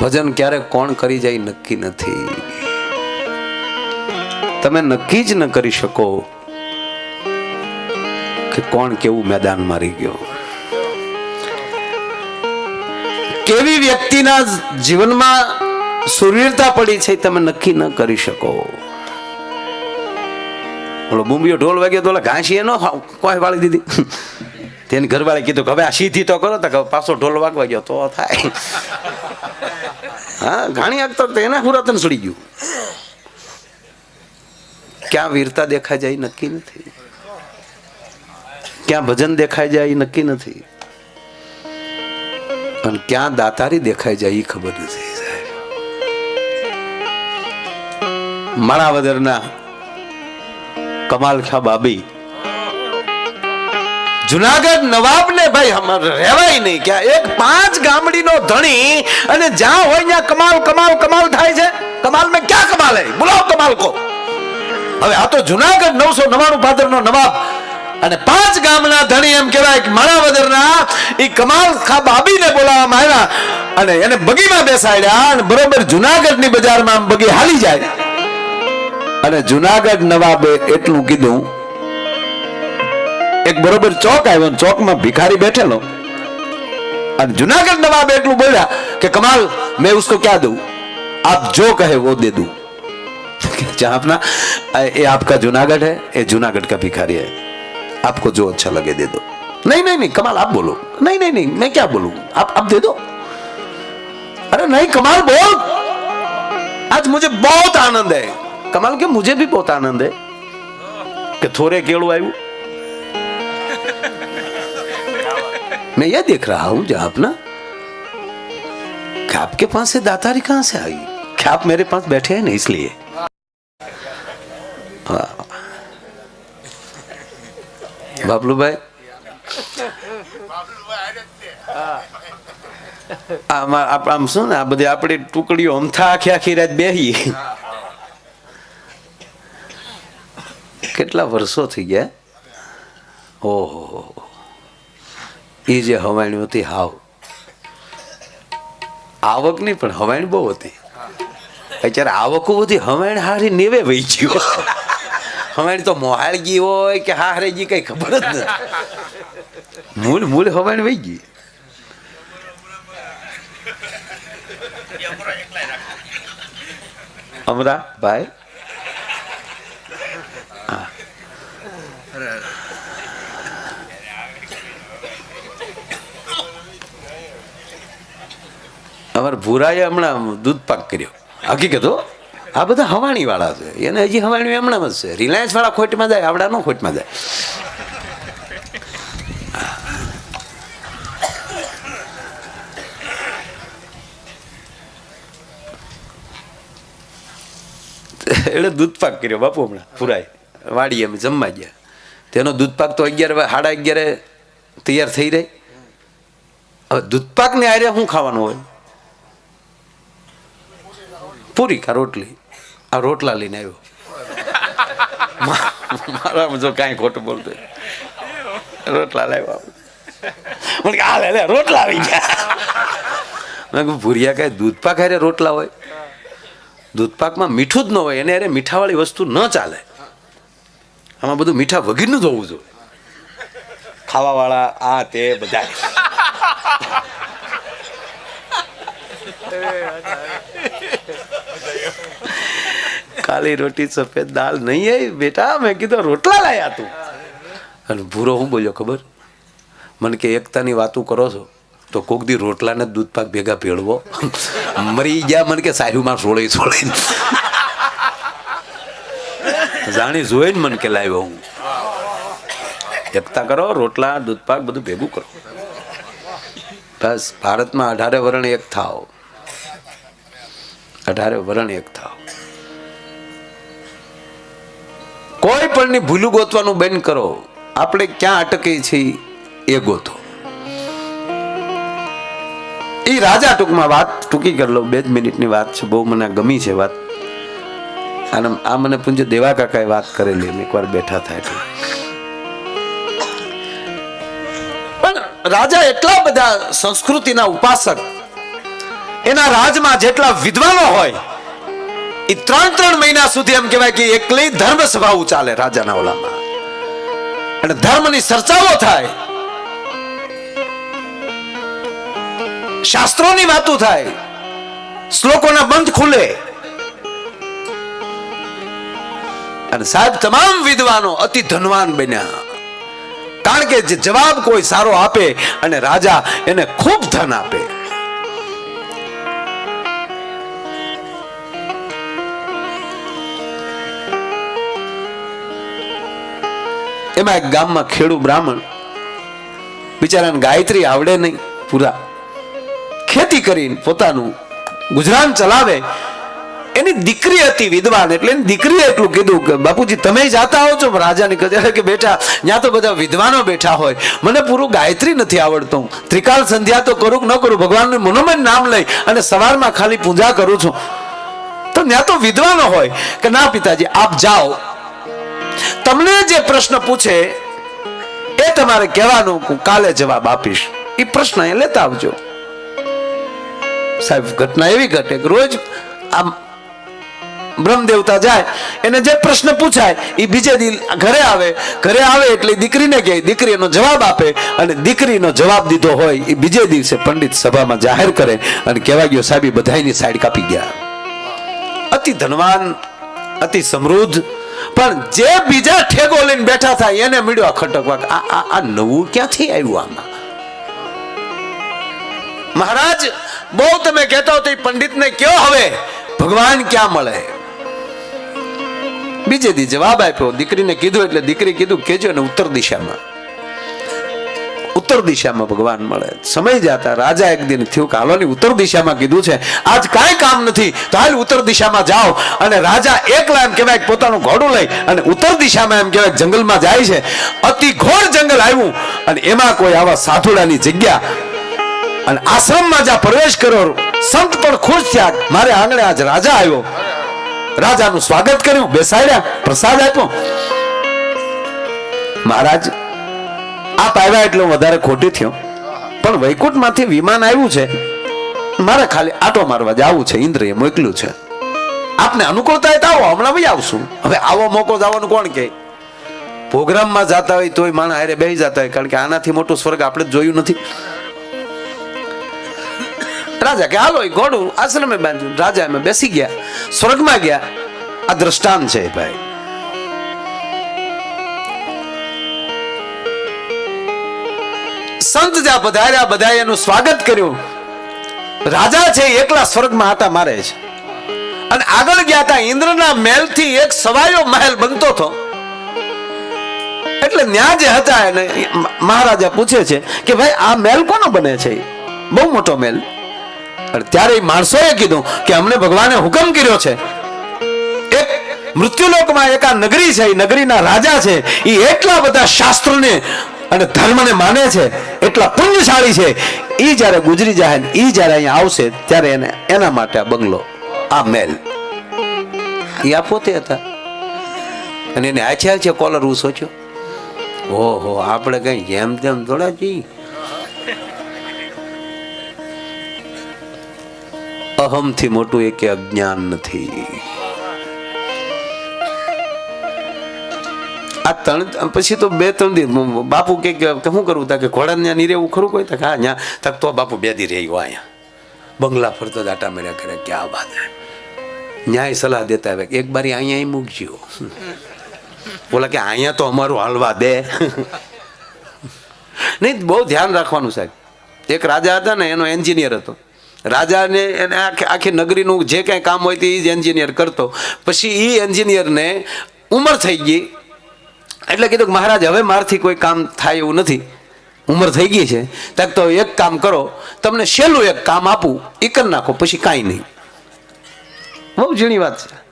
ભજન ક્યારે કોણ કરી જાય નક્કી નથી. તમે નક્કી જ ન કરી શકો કે કોણ કેવું મેદાન મારી ગયો. કેવી વ્યક્તિના જીવનમાં સુરવીરતા પડી છે તમે નક્કી ન કરી શકો. ઓલો બુંબીઓ ઢોલ વાગ્યો તો ઘાસી એનો કોઈ વાળી દીધી. તેની ઘરવાળે કીધું કે હવે આ સીધી તો કરો, તો પાછો ઢોલ વાગવા ગયો તો થાય. હા, ઘાણી આગતો તો એના પુરાતન સડી ગયું. ક્યાં વીરતા દેખાય જાય નક્કી નથી. ક્યાં ભજન દેખાય જાય નક્કી નથી. અને ક્યાં દાતારી દેખાય જાય એ ખબર નથી મારા માણાવદરના કમાલ ખા બાબી જુનાગઢ નવાબ ને ભાઈ રહેવાય નહીં. કે એક પાંચ ગામડીનો ધણી અને જ્યાં હોય ત્યાં કમાલ કમાલ કમાલ થાય છે. કમાલ મેં ક્યાં કમાલ? હે બોલાવો કમાલ કો. હવે આ તો જુનાગઢ નવસો નવાણું ભાદરનો નવાબ અને પાંચ ગામના ધણી એમ કહેવાય કે માણાવદરના એ કમાલ ખા બાબીને બોલાવવામાં આવ્યા અને એને બગીમાં બેસાડ્યા અને બરોબર જુનાગઢની બજારમાં બગી હાલી જાય. અને જુનાગઢ નવાબે એટલું કીધું એક બરોબર ચોક આવ્યો ચોકમાં ભિખારી બેઠેલો. અને જુનાગઢ નવાબ એટલું બોલ્યા કે, કમાલ, મેં उसको क्या दूँ आप जो कहे वो दे दूँ अपना ये आपका जूनागढ़ है ये जूनागढ़ का भिखारी है आपको जो अच्छा लगे दे दो नहीं नहीं नहीं कमाल आप बोलो नहीं नहीं नहीं मैं क्या बोलू आप आप दे दो अरे नहीं कमाल बोल आज मुझे बहुत आनंद है कमाल के मुझे भी बहुत आनंद है कि थोड़े केड़ू आयु मैं ये देख रहा हूं जहां अपना कि आपके पास से दातारी कहां से आई क्या आप मेरे पास बैठे हैं ना इसलिए वाह। બાબલુભાઈ આમાં આપ- આમ શું ને આ બધી આપણી ટુકડીઓ અમથા આખી આખી રાત બેહી કેટલા વર્ષો થઈ ગયા ઓહો એ જે હવાણી હતી, હાવ. આવક નહીં પણ હવાણી બહુ હતી. અત્યારે આવકો બધી હવાણ હારી નેવે વહી ગયો હવાણ તો મોહાળગી હોય કે હારે ગઈ, કઈ ખબર જ ન મૂળ મૂળ હવાણ વહી ગઈ. અમરા ભાઈ અમારા ભૂરાએ હમણાં દૂધ પાક કર્યો. હકીકત હો. આ બધા હવાણી વાળા છે. એને હજી હવાણી હમણાં જ છે. રિલાયન્સ વાળા ખોટમાં જાય, આવડા નો ખોટમાં જાય. એટલે દૂધપાક કર્યો, બાપુ હમણાં પુરાય વાડી અમે જમવા ગયા. તેનો દૂધપાક તો અગિયાર સાડા અગિયારે તૈયાર થઈ રહી. હવે દૂધપાકને પાક આરે શું ખાવાનું હોય? પૂરી કા રોટલી? આ રોટલા લઈને આવ્યો. મારામાં જો કાંઈ ખોટું બોલતો રોટલા લાવ્યો મને આ લે લે રોટલા આવી ગયા. મેં કહું ભૂરિયા કાંઈ દૂધપાક હારે રોટલા હોય? દૂધપાકમાં મીઠું જ ન હોય, એને અરે મીઠાવાળી વસ્તુ ન ચાલે. આમાં બધું મીઠા વગીરનું જ હોવું જોઈએ. ખાવાવાળા, આ, તે, બધા. કાલી રોટી, સફેદ દાલ નહીં આવી બેટા, મેં કીધું રોટલા લાયા તું. અને ભૂરો હું બોલ્યો, ખબર? મને કે એકતાની વાતું કરો છો, તો કોક દી રોટલાને જ દૂધ પાક ભેગા ભેળવો. મરી ગયા, મને કે સાહેબમાં સોળી સોળી જાણી જોઈને મને કે લાવ્યો હું. એકતા કરો, રોટલા દૂધ પાક બધું ભેગું કરો. બસ, ભારતમાં અઢારે વરણ એક થાવ. અઢારે વરણ એક થાવ. કોઈ પણની ભૂલું ગોતવાનું બંધ કરો. આપણે ક્યાં અટકીએ છીએ એ ગોતો. એ રાજા ટૂંકમાં વાત ટૂંકી કરી લઉં, બે જ મિનિટની વાત છે, બહુ મને ગમી છે વાત. અને આ મને પૂંજ દેવા કાકાએ વાત કરેલી એમ એકવાર બેઠા થાય એટલે. પણ રાજા એટલા બધા સંસ્કૃતિના ઉપાસક, એના રાજમાં જેટલા વિદ્વાનો હોય એ ત્રણ ત્રણ મહિના સુધી એમ કહેવાય કે એકલી ધર્મ સભાઓ ચાલે રાજાના ઓલામાં. અને ધર્મની ચર્ચાઓ થાય. શાસ્ત્રોની વાતો થાય. શ્લોકોના બંધ ખુલે. અને સાહેબ, તમામ વિદ્વાનો અતિ ધનવાન બન્યા. કારણ કે જે જવાબ કોઈ સારો આપે અને રાજા એને ખૂબ ધન આપે. એમાં એક ગામમાં ખેડૂ બ્રાહ્મણ, બિચારાને ગાયત્રી આવડે નહીં પૂરા. ખેતી કરીને પોતાનું ગુજરાન ચલાવે. એની દીકરી હતી વિદ્વાન એટલે એની દીકરીએ એટલું કીધું કે, બાપુજી, તમે જાતા હો છો. રાજાની કચેરી કે, બેટા ત્યાં તો બધા વિદ્વાનો બેઠા હોય. મને પૂરું ગાયત્રી નથી આવડતું. ત્રિકાલ સંધ્યા તો કરું કે ન કરું, ભગવાનનું મનોમન નામ લઈ અને સવારમાં ખાલી પૂજા કરું છું. તો ત્યાં તો વિદ્વાનો હોય કે, ના પિતાજી, આપ જાઓ. તમને જે પ્રશ્ન પૂછે, એ તમારે કહેવાનું હું કાલે જવાબ આપીશ. એ પ્રશ્ન એ લેતા આવજો. સાહેબ, ઘટના એવી ઘટે કે રોજ આમ બ્રહ્મ દેવતા જાય, એને જે પ્રશ્ન પૂછાય એ બીજે દિન ઘરે આવે. ઘરે આવે એટલે દીકરીને કહે દીકરી જવાબ આપે અને દીકરીનો જવાબ દીધો હોય એ બીજે દિવસે પંડિત સભામાં જાહેર કરે અને કહેવા ગયો, સાહેબ બધાની સાઈડ કાપી ગયા. અતિ ધનવાન, અતિ સમૃદ્ધ પણ જે બીજા ઠેગો લઈને બેઠા થાય એને મળ્યો આ આ આ નવું ક્યાંથી આવ્યું આમાં? મહારાજ, બહુ તમે કહેતા તો પંડિતને કયો હવે? ભગવાન ક્યાં મળે? બીજે દી જવાબ આપ્યો. દીકરીને કીધું એટલે દીકરી કીધું, કેજો ને ઉત્તર દિશામાં. ઉત્તર દિશામાં ભગવાન મળે. સમય જતા રાજા એક દિન થયું કે હાલોની ઉત્તર દિશામાં કીધું છે, આજ કાંઈ કામ નથી, તો હાલ ઉત્તર દિશામાં જાઓ. અને રાજા એકલા એમ કહેવાય પોતાનું ઘોડું લઈ અને ઉત્તર દિશામાં એમ કહેવાય જંગલમાં જાય છે. અતિ ઘોર જંગલ આવ્યું અને એમાં કોઈ આવા સાધુડાની જગ્યા. અને આશ્રમમાં જ્યાં પ્રવેશ કર્યો, સંત પણ ખુશ થયા મારે આંગણે આજ રાજા આવ્યો. રાજાનું સ્વાગત કર્યું, બેસાડ્યા, પ્રસાદ આપ્યો. મહારાજ આપ આવ્યા એટલે વધારે ખોટી થયો. પણ વૈકુંઠમાંથી વિમાન આવ્યું છે, મારે ખાલી આટો મારવા જવું છે ઇન્દ્રિય મોકલ્યું છે. આપને અનુકૂળતા હોય તો આવો, હમણાં ભાઈ આવશું. હવે આવો મોકો જવાનું કોણ કે? પ્રોગ્રામમાં જાતા હોય તોય માણસ હારે બેસી જતા હોય, કારણ કે આનાથી મોટું સ્વર્ગ આપણે જોયું નથી. રાજા કે, હાલો ઘોડું આશ્રમે બાંધ્યું. રાજા એમાં બેસી ગયા. સ્વર્ગમાં ગયા. આ દ્રષ્ટાંત છે ભાઈ. સંત જ્યાં પધાર્યા બધા એનું સ્વાગત કર્યું. રાજા છે એકલા સ્વર્ગમાં હતા મારે છે. અને આગળ ગયા હતા ઇન્દ્રના મહેલથી એક સવાયો મહેલ બનતો હતો. એટલે ન્યા જે હતા એને મહારાજા પૂછે છે કે ભાઈ, આ મહેલ કોનો બને છે? બહુ મોટો મહેલ. ત્યારે માણસોએ કીધું કે અમને ભગવાને હુકમ કર્યો છે. એક મૃત્યુલોકમાં એક આ નગરી છે, એ નગરીના રાજા છે, એ એટલા બધા શાસ્ત્રોને અને ધર્મને માને છે, એટલા પુણ્યશાળી છે. એ જ્યારે ગુજરી જાય ને એ જ્યારે અહીંયા આવશે, ત્યારે એને એના માટે આ બંગલો, આ મહેલ. એ આ પોતે હતા. અને એને આછે આછે કોલર હું સોચ્યો ઓહો, આપણે કઈ જેમ તેમ થોડા જઈ અહમથી મોટું એક અજ્ઞાન નથી. આ ત્રણ, પછી તો બે, ત્રણ દી બાપુ કે કે શું કરવું તા કે ઘોડા ત્યાં નહીં રહેવું ખરું કોઈ? તક હા ત્યાં તક તો બાપુ બે દી રહ્યો અહીંયા. બંગલા ફરતો દાટા મેળ્યા કરે ક્યાં વાત હે ન્યાય સલાહ દેતા આવે એક બારી અહીંયા મૂકજો. બોલા કે અહીંયા તો અમારું હાલવા દે. નહીં, બહુ ધ્યાન રાખવાનું સાહેબ. એક રાજા હતા ને, એનો એન્જિનિયર હતો. રાજાને એને આખી આખી નગરીનું જે કાંઈ કામ હોય તે એ જ એન્જિનિયર કરતો. પછી એ એન્જિનિયરને ઉંમર થઈ ગઈ. એટલે કીધું કે મહારાજ, હવે મારથી કોઈ કામ થાય એવું નથી. ઉંમર થઈ ગઈ છે. તક તો એક કામ કરો, તમને સહેલું એક કામ આપું એ કરી નાખો, પછી કાંઈ નહીં. બહુ ઝીણી વાત છે.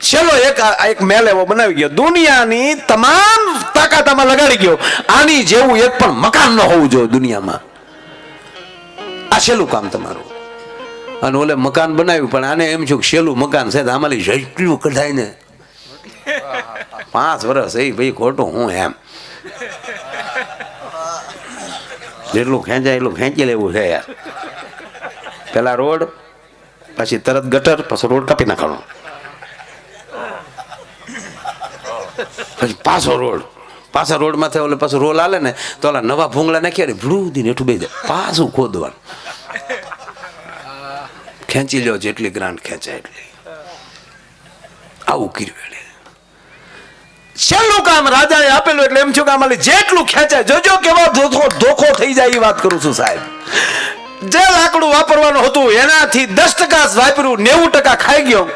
ચલો એક એક મેલ એવો બનાવી ગયો. દુનિયાની તમામ તાકાત આમાં લગાડી ગયો. આની જેવું એક પણ મકાન ન હોવું જોઈએ દુનિયામાં. આ છેલ્લું કામ તમારું. અને ઓલે મકાન બનાવ્યું, પણ આને એમ છું કે છેલ્લું મકાન છે આમાંથી જેટલું કઢાય ને પાંચ વર્ષ એ ભાઈ ખોટું હું એમ. જેટલું ખેંચાય એટલું ખેંચી લેવું છે યાર. પેલા રોડ, પછી તરત ગટર, પછી રોડ કાપી નાખવાનો. પછી પાછો રોડ. પાછા રોડમાંથી ઓલે પાછો રોલ આલે ને તો ઓલા નવા ભૂંગળા નાખ્યા ને ભૂડું દીને હેઠું બે જાય. પાછું ખોદવાનું. ખેંચી લ્યો જેટલી ગ્રાન્ટ ખેંચાય એટલી. આવું કર્યું છેલ્લું કામ રાજાએ આપેલું એટલે એમ છું કે આમાં જેટલું ખેંચાય, જોજો કેવા ધોખો ધોખો થઈ જાય એ વાત કરું છું સાહેબ. જે લાકડું વાપરવાનું હતું, એનાથી દસ ટકા વાપર્યું, નેવું ટકા ખાઈ ગયો.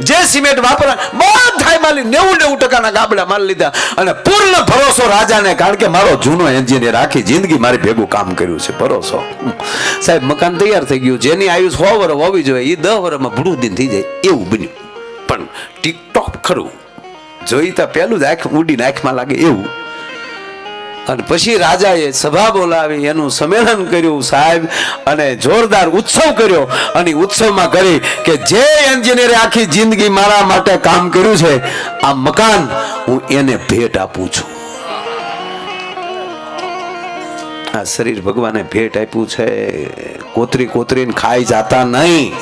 જે સિમેન્ટ વાપરવા બધા માલી નેવું નેવું ટકાના ગાબડા માલ લીધા. અને પૂર્ણ ભરોસો રાજાને, કારણ કે મારો જૂનો એન્જિનિયર આખી જિંદગી મારી ભેગું કામ કર્યું છે, ભરોસો. સાહેબ, મકાન તૈયાર થઈ ગયું જેની આયુષ સો વર હોવી જોઈએ એ દસ વરમાં ભૂડું દિન થઈ જાય, એવું બન્યું. પણ ટીકટોક ખરું. જોઈ તો પેલું જ આંખ ઉડીને આંખમાં લાગે એવું. અને પછી રાજાએ સભા બોલાવી, એનું સંમેલન કર્યું સાહેબ, અને જોરદાર ઉત્સવ કર્યો. અને ઉત્સવમાં કરી કે જે એન્જિનિયરે આખી જિંદગી મારા માટે કામ કર્યું છે, આ મકાન હું એને ભેટ આપું છું. આ શરીર ભગવાને ભેટ આપ્યું છે. કોતરી કોતરીને ખાઈ જાતા નહીં.